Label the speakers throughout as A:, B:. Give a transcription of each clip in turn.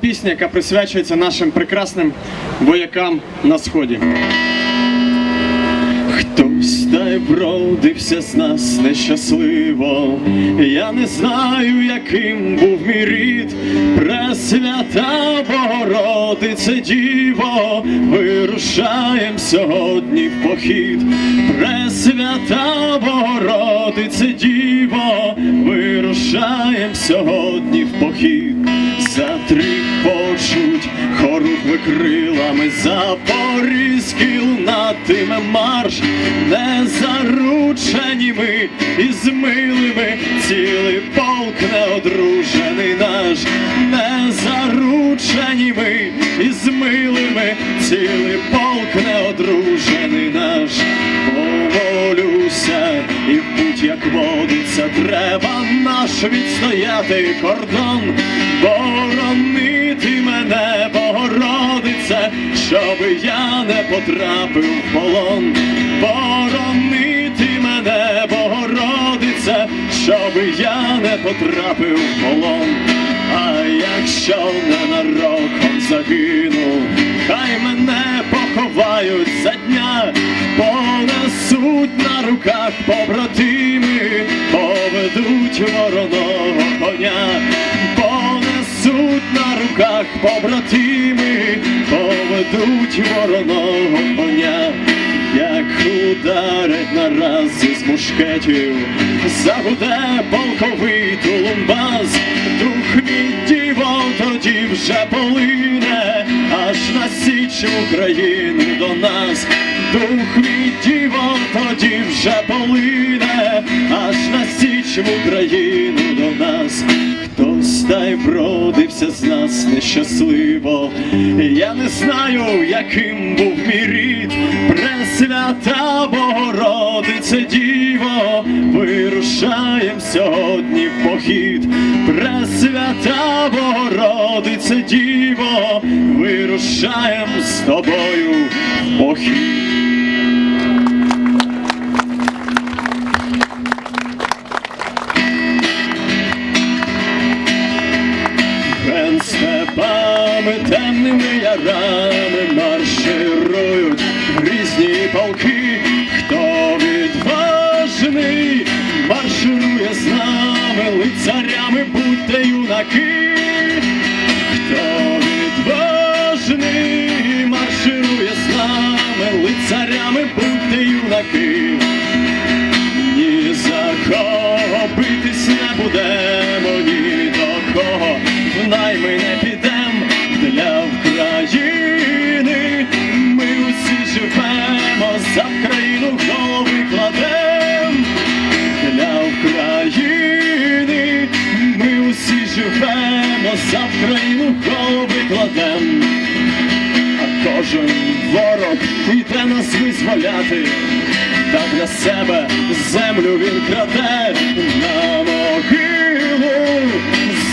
A: пісня, яка присвячується нашим прекрасним воякам на сході. Хтось та й вродився з нас нещасливо. Я не знаю, яким був мій рід. Пресвята Богородице Діво, вирушаєм сьогодні в похід. Пресвята Богородице Діво, вирушаєм сьогодні в похід. Затріпочуть хоругви крилами запорізький лунатиме марш, не заручені ми із милими, цілий полк неодружений наш, не заручені ми із милими, цілий полк неодружений наш, помолюся, і в путь, як водиться, треба наш відстояти кордон, боронити мене, Богородице, щоби я не потрапив в полон, боронити мене, Богородице, щоби я не потрапив в полон. А якщо ненароком загину, хай мене поховають за дня, понесуть на руках побратими, поведуть вороного коня, понесуть на руках побратими, поведуть вороного коня. Як ударять нараз із мушкетів, загуде полковий тулумбаз, дух діво тоді вже полине, аж на січ України до нас, дух мій діво тоді вже полине, аж на січ в Україну до нас. Хтось та й бродився з нас нещасливо. Я не знаю, яким був мій рід, Пресвята Богородице Діво, вирушаєм сьогодні в похід. Пресвята Богородице Діво, вирушаєм з тобою в похід. Степами, темними ярами марширують різні полки, хто відважний, марширує з нами лицарями, будьте юнаки, хто відважний, марширує з нами лицарями, будьте юнаки. Ні за кого битись не будемо, кожен ворог йде нас визволяти, та для себе землю він краде. На могилу,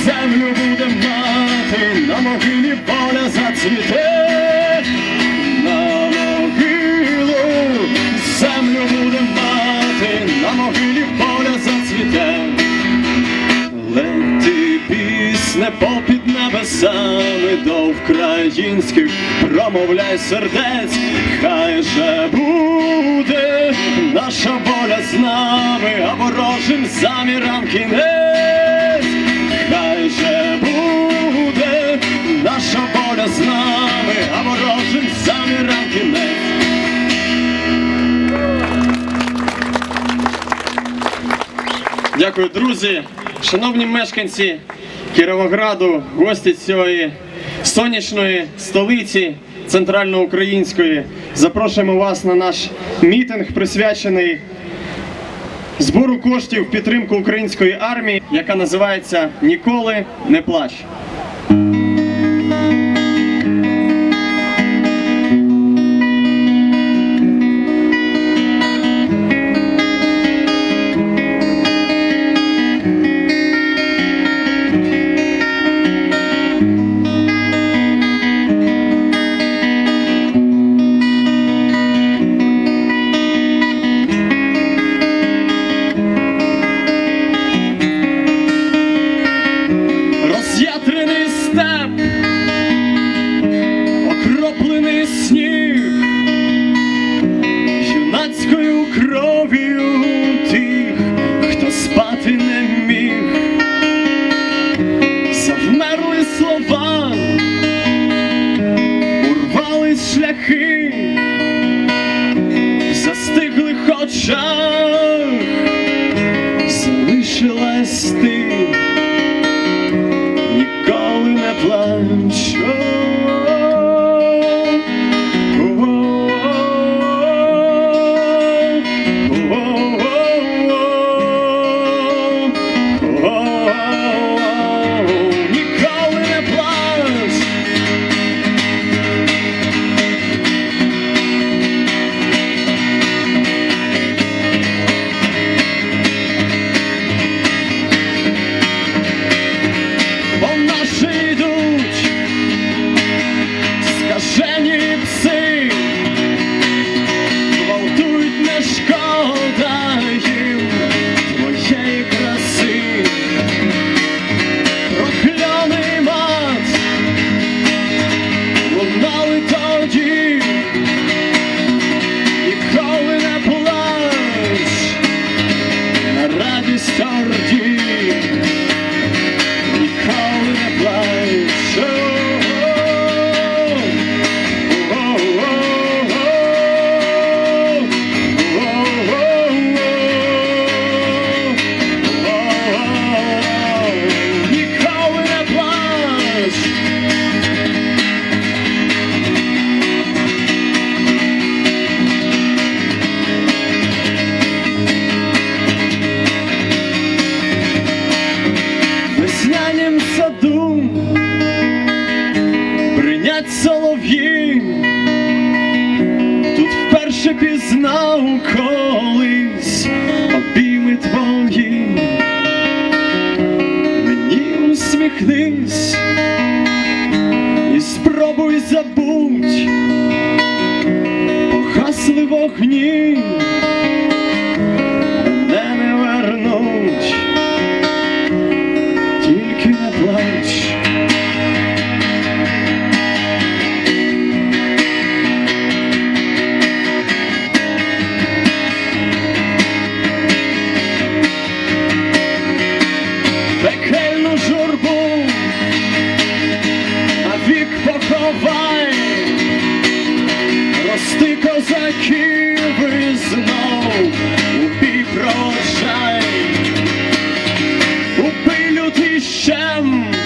A: землю буде мати, на могилі поля зацвіте, українських промовляй сердець, хай же буде наша воля з нами, а ворожим замірам кінець, хай же буде наша воля з нами, а ворожим замірам кінець. Дякую, друзі, шановні мешканці Кіровограду, гості цієї сонячної столиці центральноукраїнської. Запрошуємо вас на наш мітинг, присвячений збору коштів в підтримку української армії, яка називається Ніколи не плач. кров'ю тих, хто спати не міг, завмерли слова, урвались шляхи, застигли хоча. Мені і спробуй забудь, погасли вогні, Hashem.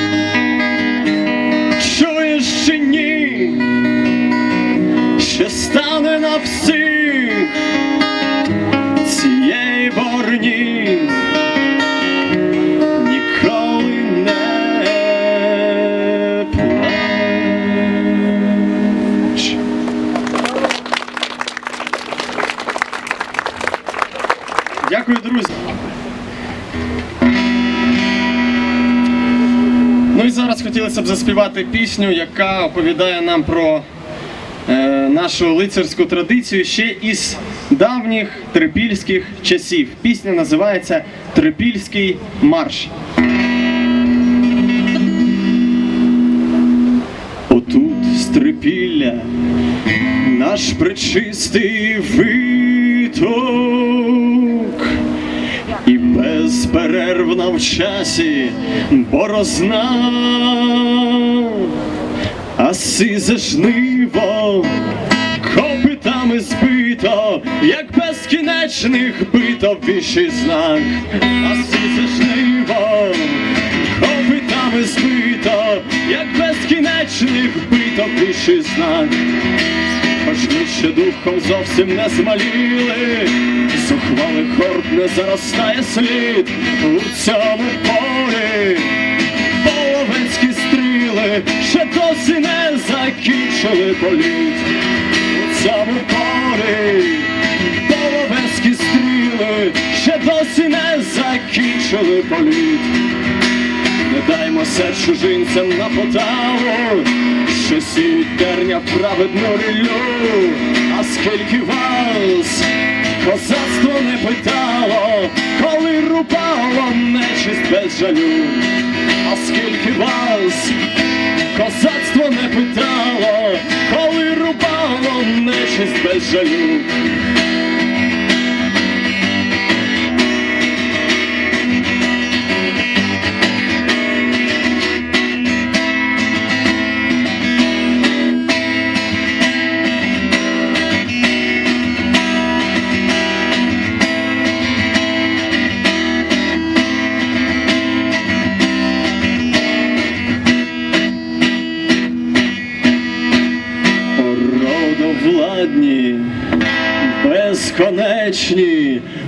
A: Зараз хотілося б заспівати пісню, яка оповідає нам про е, нашу лицарську традицію ще із давніх трипільських часів. Пісня називається Трипільський марш. Отут з трипілля наш пречистий виток і безперервна в часі борозна, а сизе жниво копитами збито, як безкінечних бито віший знак, а сизе жниво копитами збито, як безкінечних бито віший знак. Хоч ми ще духом зовсім не змаліли, зухвалий хорд не заростає слід у цьому полі. Ще досі не закінчили політ у цьому. Половецькі стріли ще досі не закінчили політ. Не даймося чужинцям на поталу, що сіють терня праведну ріллю, а скільки вас козацтво не питало, коли рубало нечисть без жалю, а скільки вас козацтво не питало, коли рубало нечисть без жалю.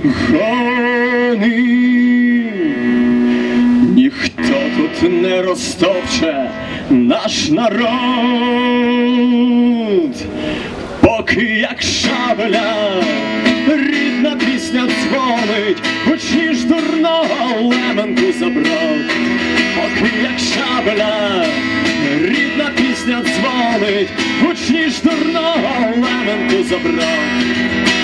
A: Гони. Ніхто тут не розтопче наш народ, поки як шабля, рідна пісня дзвонить, гучніш дурного леменку заброд, поки як шабля, рідна пісня дзвонить, гучніш дурного леменку заброд.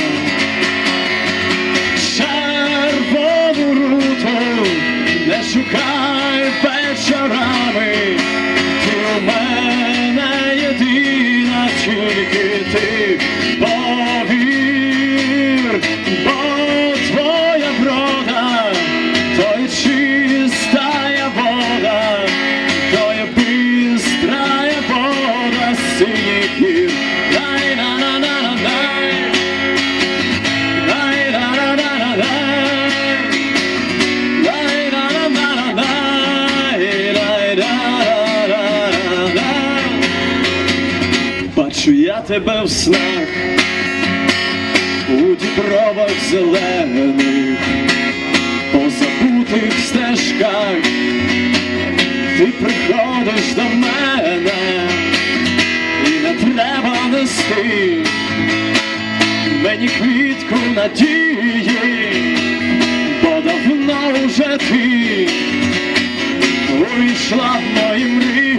A: Шукай вечорами, тебе в снах, у дібровах зелених, по забутих стежках, ти приходиш до мене, і не треба нести мені квітку надії, бо давно вже ти увійшла в мої мрії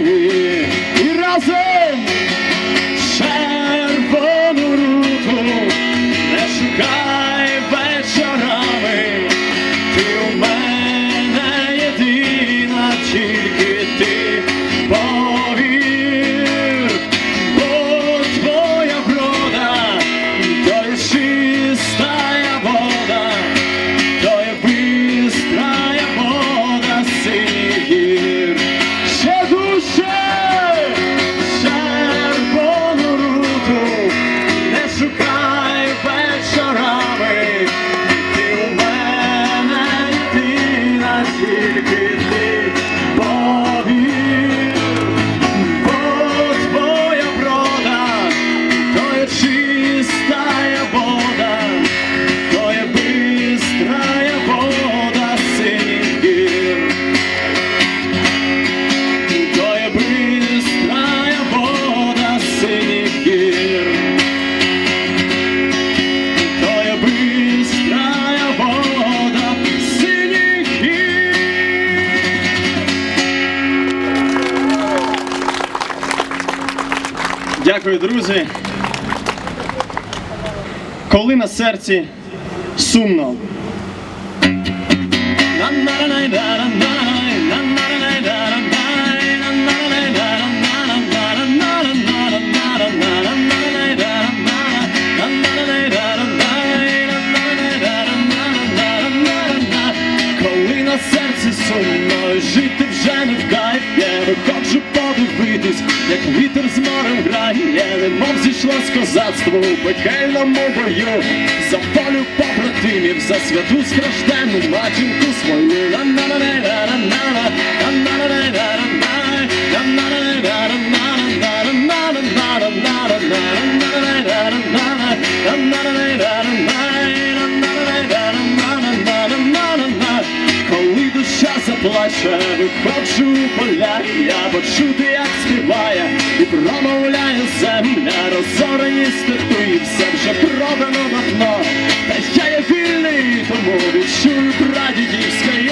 A: серці сумно. Як вітер з морем грає, немов зійшло з козацтво у пекельному бою, за полю побратимів, за святу стражденну матінку свою. На-на-на-на-на-на-на, на-на-на-на-на-на, заплаче, виходжу поля, я почути, як співає, і промовляє земля, розорені степи, все вже продано давно. Та я є вільний, тому відчую прадідівське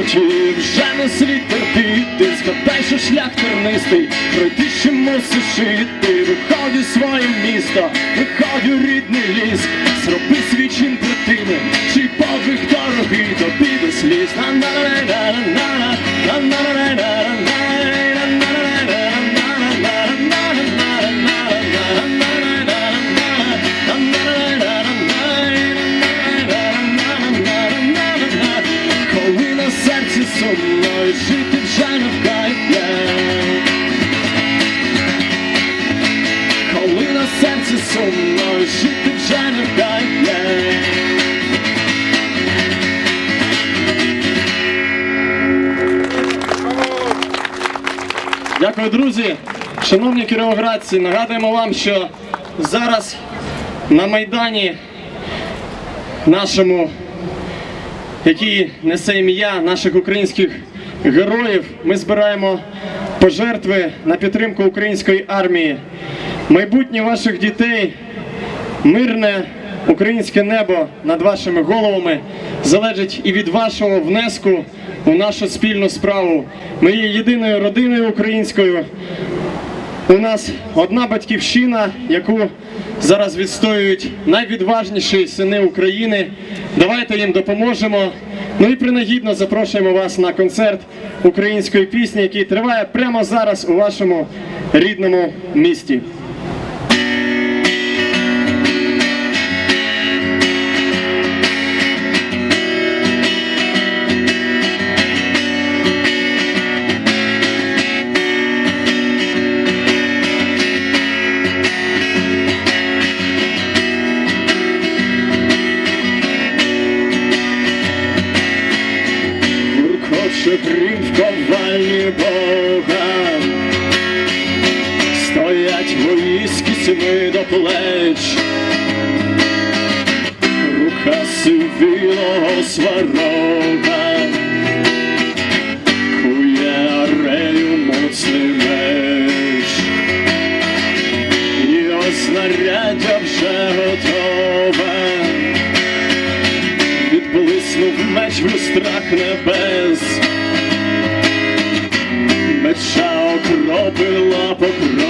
A: житті вже не слід терпіти, згадай, що шлях тернистий, пройти ще мусиш іти, виходь у своє місто, виходь у рідний ліс, зроби свій чин третини, чий подвиг дорогий тобі до сліз. На-на-на-на-на-на, Дякую, друзі. Шановні кіровоградці, нагадуємо вам, що зараз на Майдані нашому, який несе ім'я наших українських героїв, ми збираємо пожертви на підтримку української армії. Майбутнє ваших дітей, мирне українське небо над вашими головами залежить і від вашого внеску у нашу спільну справу. Ми є єдиною родиною українською. У нас одна батьківщина, яку зараз відстоюють найвідважніші сини України. Давайте їм допоможемо. Ну і принагідно запрошуємо вас на концерт української пісні, який триває прямо зараз у вашому рідному місті. Плеч, рука сивілого сварога, кує арею моцний меч, ось знаряддя вже готове. Відблиснув меч в люстрах небес, меча окропила покрова,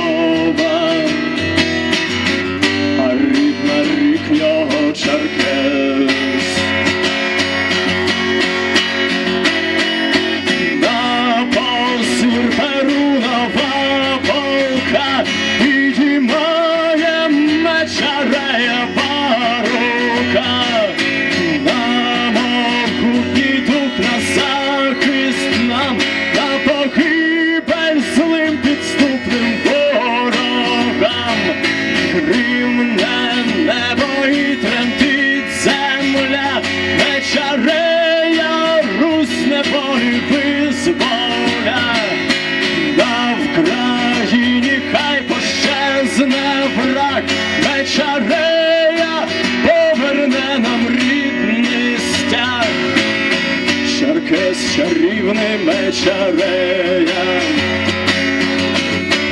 A: мечарея,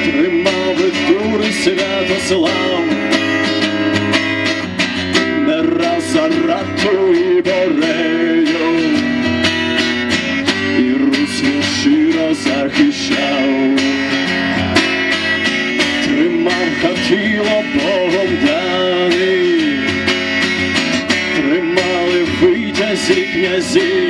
A: тримав і дури святослав, не раз за рату і борею, і він щиро захищав, тримав хатіло Богом даний, тримали витязі князі,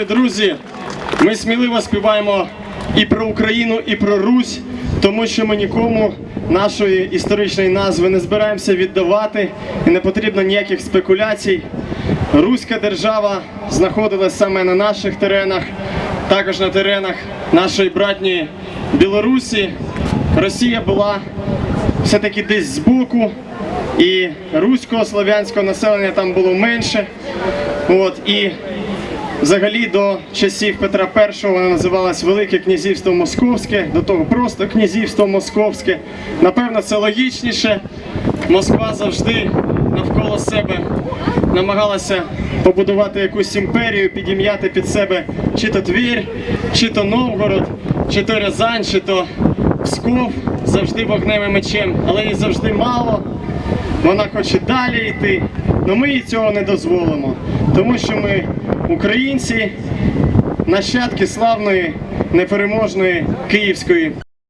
A: Дякую, друзі. Ми сміливо співаємо і про Україну, і про Русь, тому що ми нікому нашої історичної назви не збираємося віддавати, і не потрібно ніяких спекуляцій. Руська держава знаходилась саме на наших теренах, також на теренах нашої братньої Білорусі. Росія була все-таки десь збоку, і руського слов'янського населення там було менше. От, і Взагалі до часів Петра І вона називалась Велике князівство Московське, до того просто князівство Московське. Напевно, це логічніше. Москва завжди навколо себе намагалася побудувати якусь імперію, підім'яти під себе чи то Тверь, чи то Новгород, чи то Рязань, чи то Псков, завжди вогнем і мечем, але їй завжди мало. Вона хоче далі йти, але ми їй цього не дозволимо, тому що ми українці, нащадки славної непереможної київської